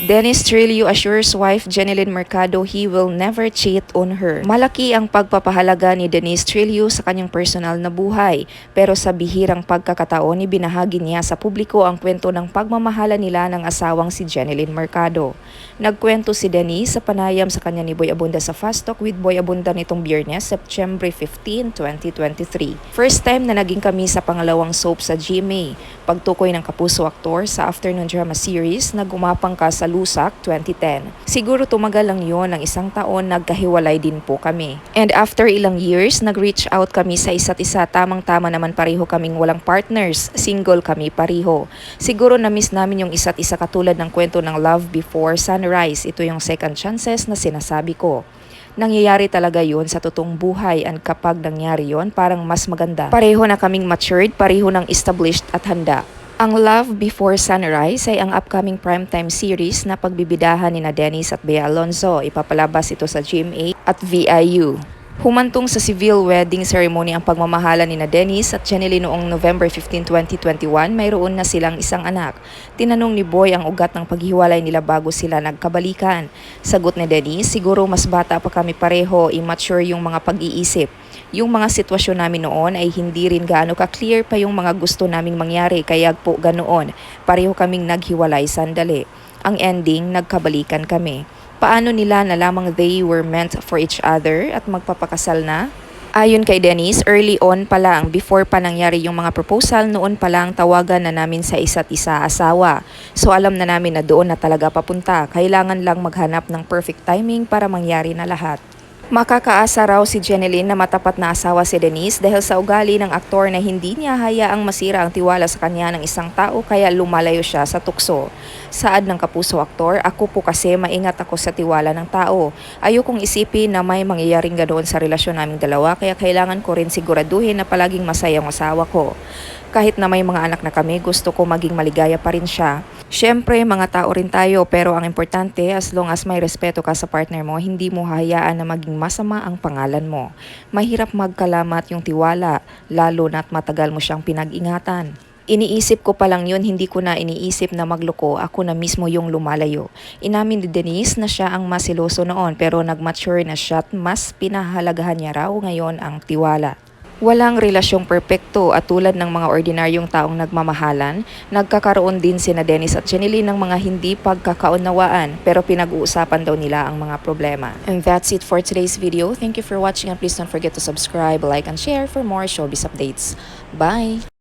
Dennis Trillo assures wife Jeneline Mercado he will never cheat on her. Malaki ang pagpapahalaga ni Dennis Trillo sa kanyang personal na buhay, pero sa bihirang pagkakataon ibinahagi niya sa publiko ang kwento ng pagmamahala nila ng asawang si Jeneline Mercado. Nagkwento si Dennis sa panayam sa kanya ni Boy Abunda sa Fast Talk with Boy Abunda nitong biyernes, September 15, 2023. First time na naging kami sa pangalawang soap sa GMA, pagtukoy ng kapuso aktor sa afternoon drama series na gumapang ka sa Lusak 2010. Siguro tumagal lang yon ng isang taon nagkahiwalay din po kami. And after ilang years, nag-reach out kami sa isa't isa. Tamang-tama naman pareho kaming walang partners. Single kami pareho. Siguro na-miss namin yung isa't isa katulad ng kwento ng Love Before Sunrise. Ito yung second chances na sinasabi ko nangyayari talaga yun sa totoong buhay and kapag nangyari yon parang mas maganda. Pareho na kaming matured, pareho ng established at handa. Ang Love Before Sunrise ay ang upcoming primetime series na pagbibidahan ni na Dennis at Bea Alonzo. Ipapalabas ito sa GMA at VIU. Humantong sa civil wedding ceremony ang pagmamahala ni na Dennis at Jenny noong November 15, 2021, mayroon na silang isang anak. Tinanong ni Boy ang ugat ng paghiwalay nila bago sila nagkabalikan. Sagot ni Dennis, siguro mas bata pa kami pareho, immature yung mga pag-iisip. Yung mga sitwasyon namin noon ay hindi rin gaano ka-clear pa yung mga gusto naming mangyari kaya po ganoon. Pareho kaming naghiwalay sandali. Ang ending, nagkabalikan kami. Paano nila nalamang they were meant for each other at magpapakasal na? Ayon kay Dennis, early on pa lang, before pa nangyari yung mga proposal, noon pa lang tawagan na namin sa isa't isa asawa. So alam na namin na doon na talaga papunta. Kailangan lang maghanap ng perfect timing para mangyari na lahat. Makakaasa raw si Jeneline na matapat na asawa si Denise dahil sa ugali ng aktor na hindi niya hayaang masira ang tiwala sa kanya ng isang tao kaya lumalayo siya sa tukso. Saad ng kapuso aktor, ako po kasi maingat ako sa tiwala ng tao. Ayokong isipin na may mangyayaring ganoon sa relasyon naming dalawa kaya kailangan ko rin siguraduhin na palaging masaya ang asawa ko. Kahit na may mga anak na kami, gusto ko maging maligaya pa rin siya. Siyempre, mga tao rin tayo pero ang importante, as long as may respeto ka sa partner mo, hindi mo hayaan na maging masama ang pangalan mo. Mahirap magkalamat yung tiwala, lalo na't matagal mo siyang pinag-ingatan. Iniisip ko pa lang yun, hindi ko na iniisip na magloko, ako na mismo yung lumalayo. Inamin ni Denise na siya ang masiloso noon pero nag-mature na siya at mas pinahalagahan niya raw ngayon ang tiwala. Walang relasyong perpekto at tulad ng mga ordinaryong taong nagmamahalan, nagkakaroon din sina Dennis at Jeneline ng mga hindi pagkakaunawaan pero pinag-uusapan daw nila ang mga problema. And that's it for today's video. Thank you for watching and please don't forget to subscribe, like, and share for more showbiz updates. Bye!